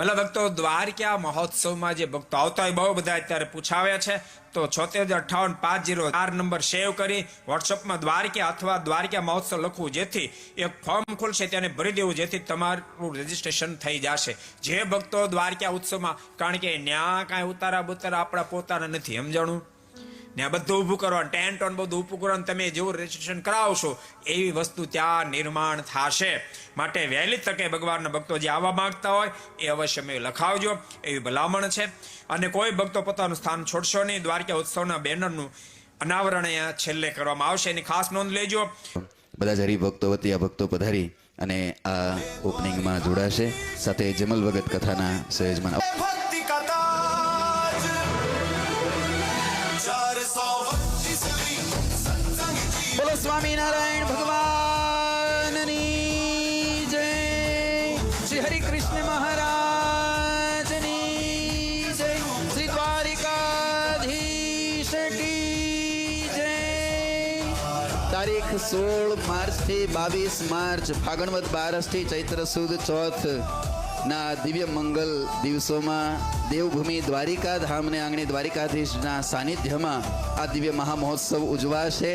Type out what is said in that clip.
મતલબ ભક્તો, દ્વારકા મહોત્સવમાં જે ભક્તો આવતા હોય, બહુ બધા અત્યારે પૂછાવ્યા છે. તો છોતેર અઠાવન પાંચ જીરો ચાર નંબર સેવ કરી વોટ્સઅપમાં દ્વારકા અથવા દ્વારકા મહોત્સવ લખવું, જેથી એક ફોર્મ ખુલશે તેને ભરી દેવું, જેથી તમારું રજીસ્ટ્રેશન થઈ જશે. જે ભક્તો દ્વારકા ઉત્સવમાં, કારણ કે ન્યા કાંઈ ઉતારા બુતારા આપણા પોતાના નથી સમજાણું ને આ બધું ઊભું કરવાનું ટેન્ટ ઓન બધું ઊભું કરવાનું તમે જેવું રજીસ્ટ્રેશન કરાવશો એવી વસ્તુ ત્યાં નિર્માણ થશે. માટે વહેલી તકે ભગવાનના ભક્તો જે આવવા માંગતા હોય એ અવશ્ય મેં લખાવજો. એવી ભલામણ છે. અને કોઈ ભક્તો પોતાનું સ્થાન છોડશો નહીં. દ્વારકા ઉત્સવના બેનરનું અનાવરણ અહીંયા છેલ્લે કરવામાં આવશે. એની ખાસ નોંધ લેજો. બધા જ હરિભક્તો વતી આ ભક્તો પધારી અને આ ઓપનિંગમાં જોડાશે. સાથે જમલ વગત કથાના સહેજમાં. ભક્તિ કથા. સ્વામિનારાયણ ભગવાનની જય. શ્રી હરિ કૃષ્ણ મહારાજની જય. શ્રી દ્વારિકાધીશ કી જય. તારીખ સોળ માર્ચથી બાવીસ માર્ચ ફાગણવત બારસથી ચૈત્ર સુદ ચોથ ના દિવ્ય મંગલ દિવસોમાં દેવભૂમિ દ્વારિકા ધામને આંગણે દ્વારિકાધીશના સાનિધ્યમાં આ દિવ્ય મહામહોત્સવ ઉજવાશે.